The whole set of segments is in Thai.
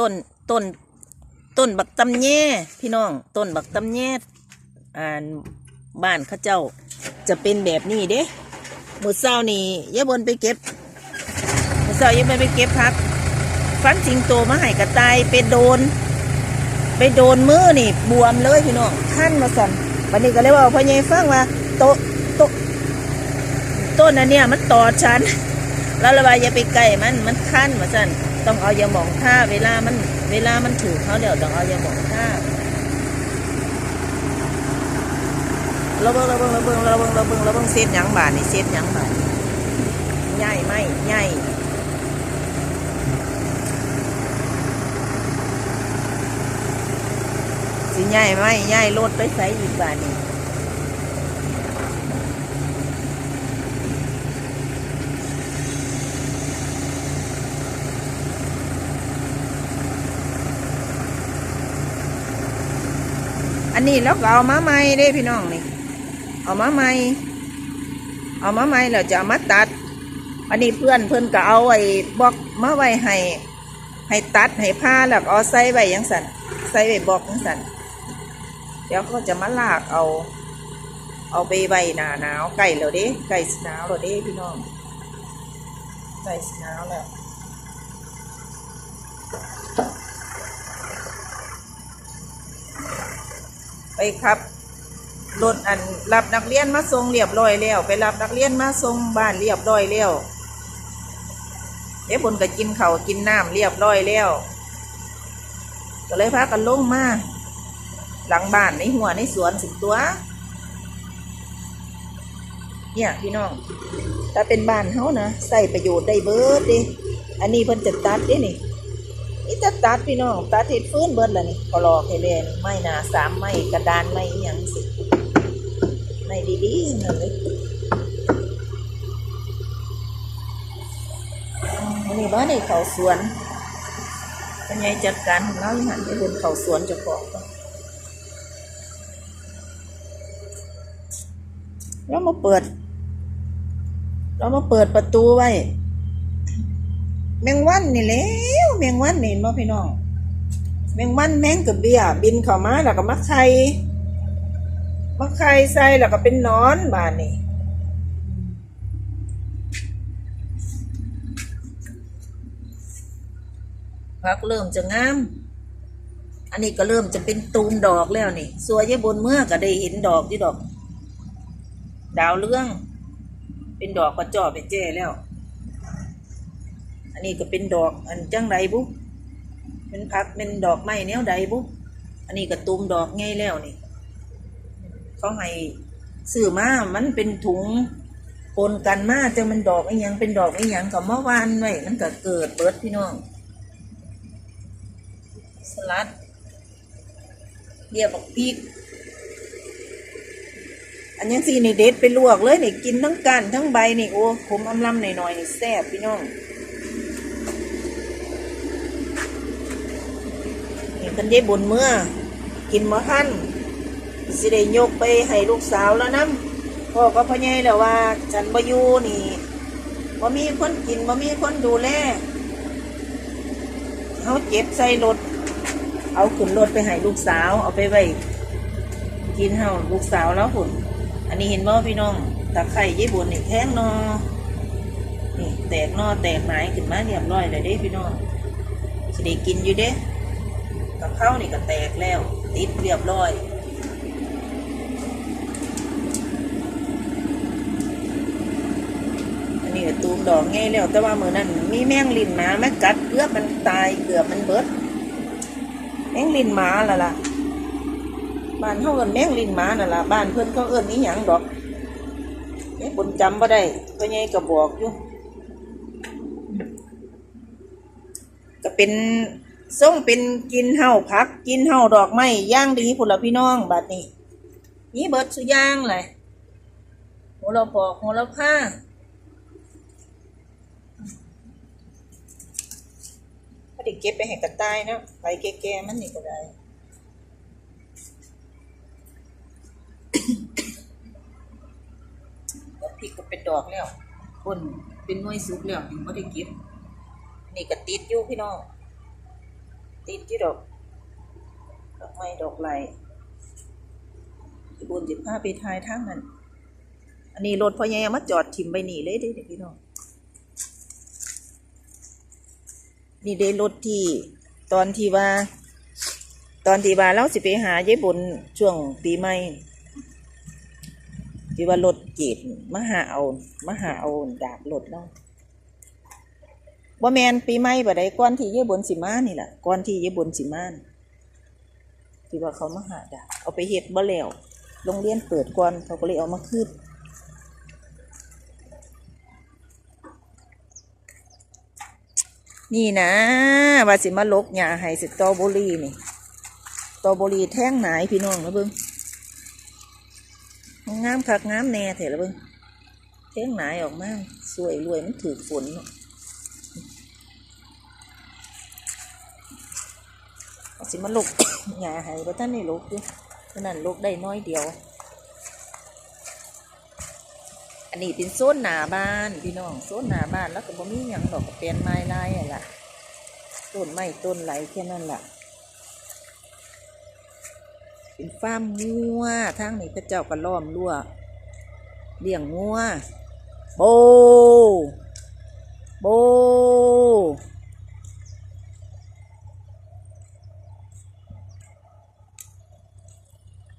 ต้นต้น ต้นบักตำแย่พี่น้อง ต้นบักตำแย่อ่านบ้านข้าเจ้าจะเป็นแบบนี้เด้หมือเศร้านี่ยายบนไปเก็บหมือเศร้ายายบนไปเก็บพักฟันสิงโตมาให้กระต่ายไปโดน ไปโดนมือนี่บวมเลยพี่น้องขั้นมาสั่นวันนี้ก็เลยว่าพ่อใหญ่ฟังว่าโตโตต้นอันเนี้ยมันต่อฉัน แล้วระบายอย่าไปใกลมันมันคั้นมาสั่น ต้องเอายาหมองท่าเวลามัน เวลามันถือเขาเดี๋ยวต้องเอายาหมองท่าเราเบิ่งเราเบิ่งเราเบิ่งเราเบิ่งเราเบิ่งเราเบิ่งเซฟหยังบาทนี่เซฟหยังบาทใหญ่ไหมใหญ่สิใหญ่ไหมใหญ่รถไปใส่อีกบาทนี่ นนี้แล้วก็เอามาใหม่เด้พี่น้องนี่ เอามาใหม่ เอามาใหม่แล้วจะามาตัด อันนี้เพื่อนเพื่อนก็เอาไว้บล็อกมาไว้ให้ ให้ตัดให้ผ้าแล้วเอาใส่ไว้ยังสันใส่ไว้บล็อกยังสันเดี๋ยวเขาจะมาลากเอา เอาไปไว้หนาหนาวใกล้แล้วเด้ใกล้สิหนาวแล้วเด้พี่น้องใกล้สิหนาวแล้ว ไปครับรถอันรับนักเรียนมาส่งเรียบร้อยแล้ว ไปรับนักเรียนมาส่งบ้านเรียบร้อยแล้วเอ๊ะบนก็กินเขากินน้ำเรียบร้อยแล้วก็เลยพากันลงมา หลังบ้านในหัวในสวนสิตัว เนี่ยพี่น้องถ้าเป็นบ้านเขานะใส่ประโยชน์ได้เบิดเดิอันนี้เพิ่นจะตัดเด้นี่ นี่จะตัดพี่น้องตัดเห็ดฟื้นเบิดล้วนี่ก็รอแค่เล่นไม่นาสามไม่กระดานไม่อหยังสิไม่ดีๆนั่นเลยอันนี้บ้านในเขาสวนเป็นไงจัดการของเราอยู่หันไปบนเขาสวนจะของก่อนเรามาเปิด เรามาเปิดประตูไว้ แมงวันนี่แหล้ว แมงวันนี่เห็นบ่พี่น้องแมงวันแมงกับเบี้ยบินเข้ามาแล้วก็มาไข่มาไข่ใส่แล้วก็เป็นนอนบานนี่พักเริ่มจะงาม อันนี้ก็เริ่มจะเป็นตูมดอกแล้วนี่สวยายบนเมื่อก็ได้เห็นดอกที่ดอก ดาวเรื่อง เป็นดอกกระจอกเป็นแจ้แล้ว นนี้ก็เป็นดอกอันจังไรบุ๊เป็นพักเป็นดอกไม้แนวใดบุ๊อันนี้ก็ตูมดอกไงแล้วนี่เขาให้ซื้อมามันเป็นถุงปนกันมาจะมันดอกไอ้ยังเป็นดอกไอ้ยังก็มาวานไว้มันก็เกิดเปิดพี่น้องสลัดเรียบอกพริกอันยังสี่นี่เด็ดไปลวกเลยนี่กินทั้งกันทั้งใบนี่โอ้ขมอำลำหน่อยๆนี่แซ่บพี่น้อง คันได้บุญเมื่อ กินมาขั้นสิได้ยกไปให้ลูกสาวแล้วนะพ่อก็พ่อใหญ่แล้วว่า ฉันบ่อยู่นี่บ่มีคนกินบ่มีคนดูแลเขาเจ็บใส่รถ เอาขึ้นรถไปให้ลูกสาว เอาไปไว้กินเฮาลูกสาวแล้วหุ่นอันนี้เห็นบ่พี่น้องตะไคร่ยี่บุญนี่แท้งนอนี่แตกนอแตกไม้ขึ้นมาเรียบร้อยเลยเด้พี่น้องสิได้กินอยู่เด้ กับข้าวนี่ก็แตกแล้ว ติดเรียบร้อยอันนี้ตูมดอกไงแล้วแต่ว่ามือนั้นมีแมงลินหมาแม่กัดเกือบมันตายเกือบมันเบิด แมงลินหมาล่ะล่ะบ้านเขาเอินแมงลินหมาน่ะล่ะบ้านเพิ่อนเขาเอินนี่หยังดอกเอ๊ะคนจำบ่ได้ก็ยังก็บอกอยู่ก็เป็น ส่งเป็นกินเห่าพัก กินเห่าดอกไม้ย่างดีพุ่นละพี่น้องบัดนี้นี่เบิดสุย่างเลยโหเราพอกโหเราผ้าพอดีเก็บไปให้กระต่ายนะไปแก่ๆมันนี่ก็ได้แล้วพริกก็เป็นดอกแล้วคนเป็นน่วยสุกแล้วยังไม่ได้เก็บนี่ก็ติดอยู่พี่น้อง ติดที่ดอกดอกไม้ดอกไหลที่บุญสิบห้าไปทายทางนั้น อันนี้รถพ่อใหญ่เอามาจอดทิมไปหนีเลยเด้เด็กพี่น้อง นี่ได้รถที่ตอนที่ว่า ตอนที่ว่าเราสิไปหาเยายบุญช่วงปีใหม่ที่ว่ารถเกตมาหาเอามาหาเอาดาบรถเนาะ ว่าแมนปีใหม่บ่ได้ก่อนที่ยายบุญสิมานี่แหละก่อนที่ยายบุญสิมานที่ว่าเขามาหาดาเอาไปเฮ็ดบ่แล้วโรงเรียนเปิดก่อนเขาก็เลยเอามาคืนนี่นะว่าสิมาลกหญ้าให้สตอเบอรี่นี่สตอเบอรี่แท่งหนายพี่น้องนะเบิ้งงามคักงามแน่เถอะละเบิ้งแท่งหนายออกมาสวยรวยมันถือฝนเนาะว่า สิมาลกหญ้าให้บ่ท่านได้ลกอยู่เพราะนั้นลกได้น้อยเดียว อันนี้เป็นโซนหนาบ้านพี่น้องโซนหนาบ้านแล้วก็บ่มีหยังดอกก็เป็นไม้ลายอะล่ะต้นไม้ต้นไหลแค่นั้นล่ะเป็นฟาร์มงัวทางนี้พระเจ้าก็ล้อมรั้วเลี้ยงงัวโบโบ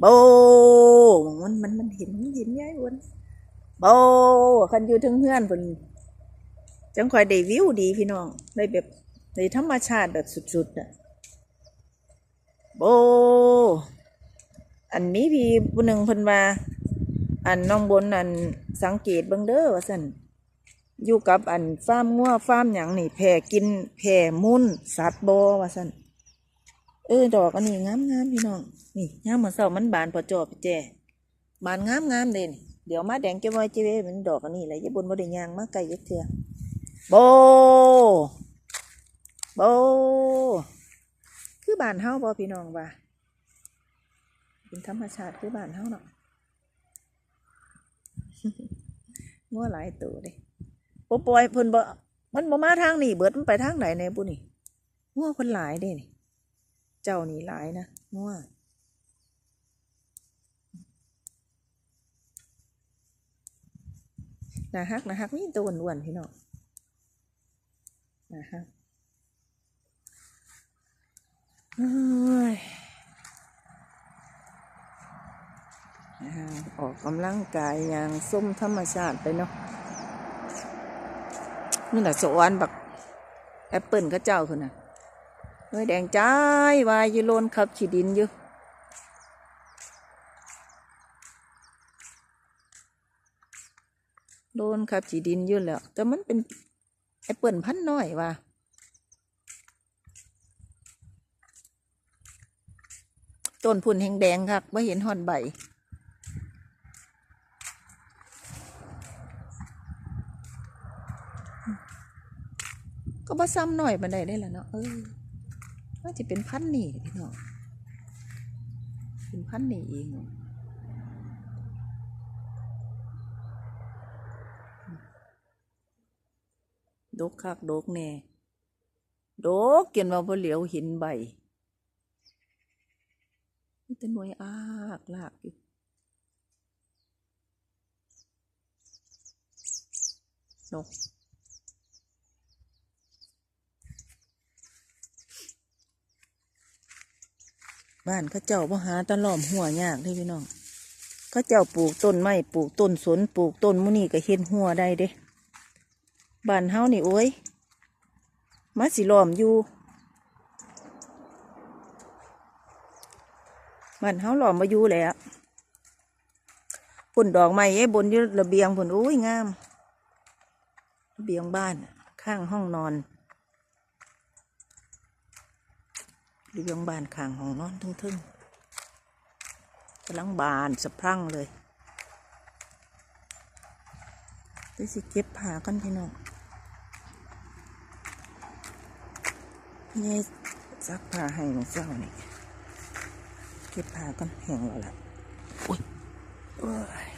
โบมันมันมันเห็นเห็นยายอ้วนโบคันอยู่ถึงเพื่อนเพิ่นจังคอยได้วิวดีพี่น้องได้แบบได้ธรรมชาติแบบสุดๆอะโบอันนี้พี่ผู้หนึ่งพิ่นว่าอันน้องบนอันสังเกตเบิ่งเด้อว่าซั่นอยู่กับอันฟาร์มงัวฟาร์มหยังนี่แผ่กินแผ่มุนสัตว์บ่ว่าซั่น เออดอกอันนี้งามๆพี่น้องนี่ยามมื้อเช้ามันบานพอจอไปแจบานงามๆเด่นเดี๋ยวมาแดงเก็บไว้เจ๊เป็นดอกอันนี้แหละยายบนบ่ได้ยางมาไกลยักเถื่อโบโบคือบานเฮาบ่พี่น้องว่าเป็นธรรมชาติคือบานเฮาเนาะงัวหลายตัวเด้บ่ปล่อยเพิ่นบ่มันบ่มาทางนี้เบิดมันไปทางไหนแน่บุนี่งัวเพิ่นหลายเด้นี่ เจ้านี่หลายนะงัวนะฮักนะฮักมีตัวอ้วนๆพี่น้องนะฮักเอ้ยนะฮะออกกำลังกายอย่างส้มธรรมชาติไปเนาะนี่แหละสวรรค์บักแอปเปิลก็เจ้าคนน่ะ เฮ้ยแดงใจวายอยูโลนขับฉีดินอยู่โดนขับจีดินอยืนแล้ว แต่มันเป็นแอปเปิลพันน้อยว่ะต้นพุ่นแหงแดงครับว่าเห็นหอนใบก็บ่ซ้ำหน่อยบันไดได้แหละเนาะเออ ว่าจะเป็นพันธุ์นี่พี่น้องเป็นพันธุ์นี่เองดกคักดกแน่ดกเกินว่าบ่เหลียวห็นใบมีแต่หน่วยอากลากอยู่นก บ้านเขาเจ้าบ่หาตะหล่อมหัวยากเด้พี่น้องเขาเจ้าปลูกต้นไม้ปลูกต้นสนปลูกต้นมุนี่ก็เห็นหัวได้เด้บ้านเฮานี่โอ้ยมาสิล้อมอยู่บ้านเฮาล้อมมาอยู่แหล้วปุ่นดอกไม้ไอ้บนอยู่ระเบียงปุ่นโอ้ยงามระเบียงบ้านข้างห้องนอน ระเบียงบานขางห้องนอนทึ่งๆกำลังบานสะพรั่งเลยดี๋ยวสิเก็บผ้ากันพี่น้องนี่ซักผ้าให้ของเจ้านี่เก็บผ้ากันแห้งแล้วล่ะอุ้ยโอ้ย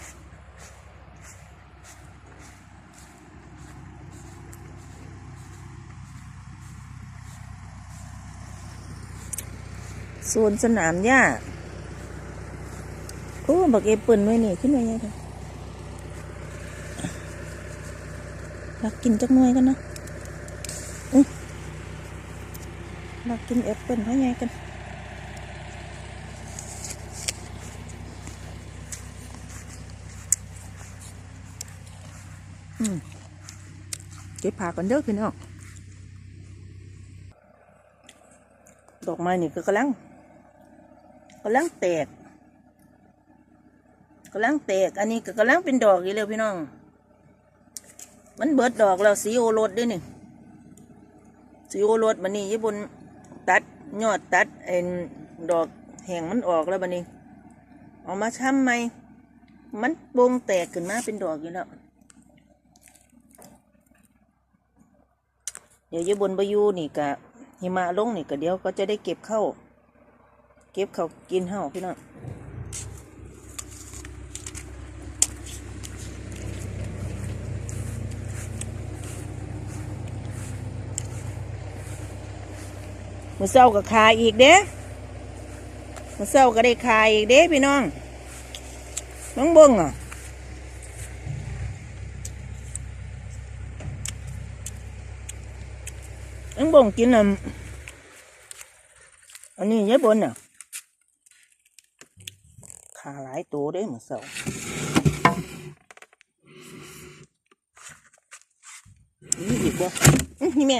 โซนสนามหญ้าโอ้บักเอเปิลไว้นี่ขึ้นไว้ยังไงรักกินจักหน่วยกันนะอื้อรักกินแอปเปิลไว้ไงกันอืมเก็บผักกันเด้อพี่น้องดอกไม้นี่ก็กำลัง กำลังแตกกำลังแตก อันนี้ก็กำลังเป็นดอกอยู่แล้วพี่น้อง มันเบิดดอกแล้วสีโอรสด้วยนี่สีโอรสมันนี่ญี่ปุ่นตัดยอดตัดเอ็นดอกแห้งมันออกแล้วบันนี้เอามาช้ำไหมมันโปงแตกขึ้นมาเป็นดอกอยู่แล้ว เดี๋ยวยู่บนบายูนี่กะหิมะลงนี่กะเดี๋ยวก็จะได้เก็บเข้า เก็บเขากินเห่าพี่น้องมือเศร้าก็คาอีกเด้มือเศร้าก็ได้คาอีกเด้พี่น้อง น้องเบิ้งอะอันบ่งกินอะอันนี้ยายบนอะ ขาหลายตัวเด้เหมือนเสานี่อีกบ่อื้อนี่แม่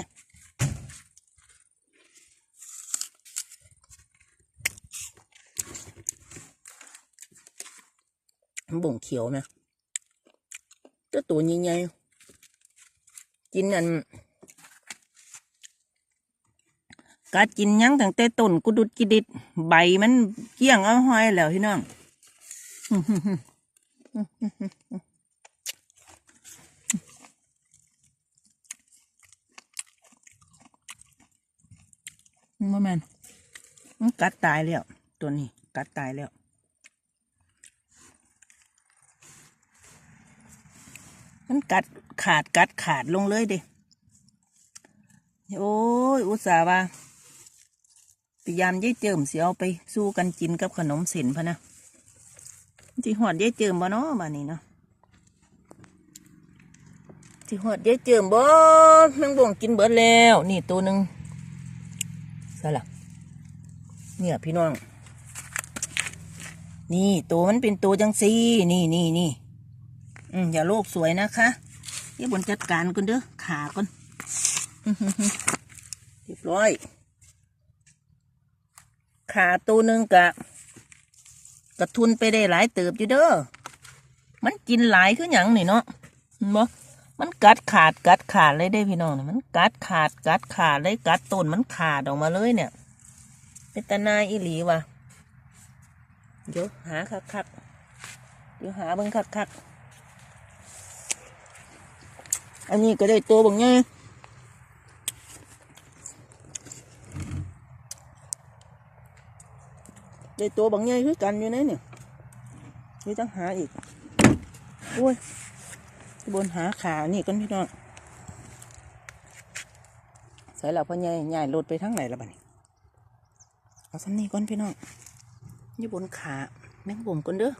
บ่งเขียวไหมเจ้าตัวใหญ่ๆกินอันกัดกินยังตั้งแต่ต้นกุดุดกิดิดใบมันเกี้ยงเอาห้อยแล้วพี่น้อง มาแมนมันกัดตายแล้ว ตัวนี้ กัดตายแล้ว มันกัดขาดกัดขาดลงเลยเดิโอ้ย อุตส่าห์ว่าพยายามยายเจิมเสิเอาไปสู้กันกินกับขนมเส้นพะนะ จีหอดยายเจิมบ่เนาะบ้านนี้เนาะจีหอดยายเจิมบ่แมงบ่งกินเบิดแล้ว นี่ตัวหนึ่งใช่ละเนี่ยพี่น้อง นี่ตัวมันเป็นตัวจังซีนี่นี่นี่อืมอย่าโลกสวยนะคะยี่บนจัดการกันเด้อขาก่อนเรียบร้อย ขาตัวหนึ่งกะ กระทุนไปได้หลายเติบอยู่เด้อ มันกินหลายคือหยังนี่เนาะเห็นบ่มันกัดขาดกัดขาดเลยได้พี่น้องมันกัดขาดกัดขาดเลยกัดต้นมันขาดออกมาเลยเนี่ยเป็นตานายอีหลีว่ะเดี๋ยวหาคักคักเดี๋ยวหาเบิ่งคักคักอันนี้ก็ได้ตัวบางไง ใจตัวบางใหญ่คือกันอยู่นเนี่ยนี่ต้องหาอีกโอ้ยบนหาขานี่กันพี่น้องใส่แล้วพ่อใหญ่ใหญ่ลดไปทั้งไหนแล้วบ้านี้เอาซ้ำนี่ก่อนพี่น้องนี่บนขาแม่งบ่มก่อนเด้อ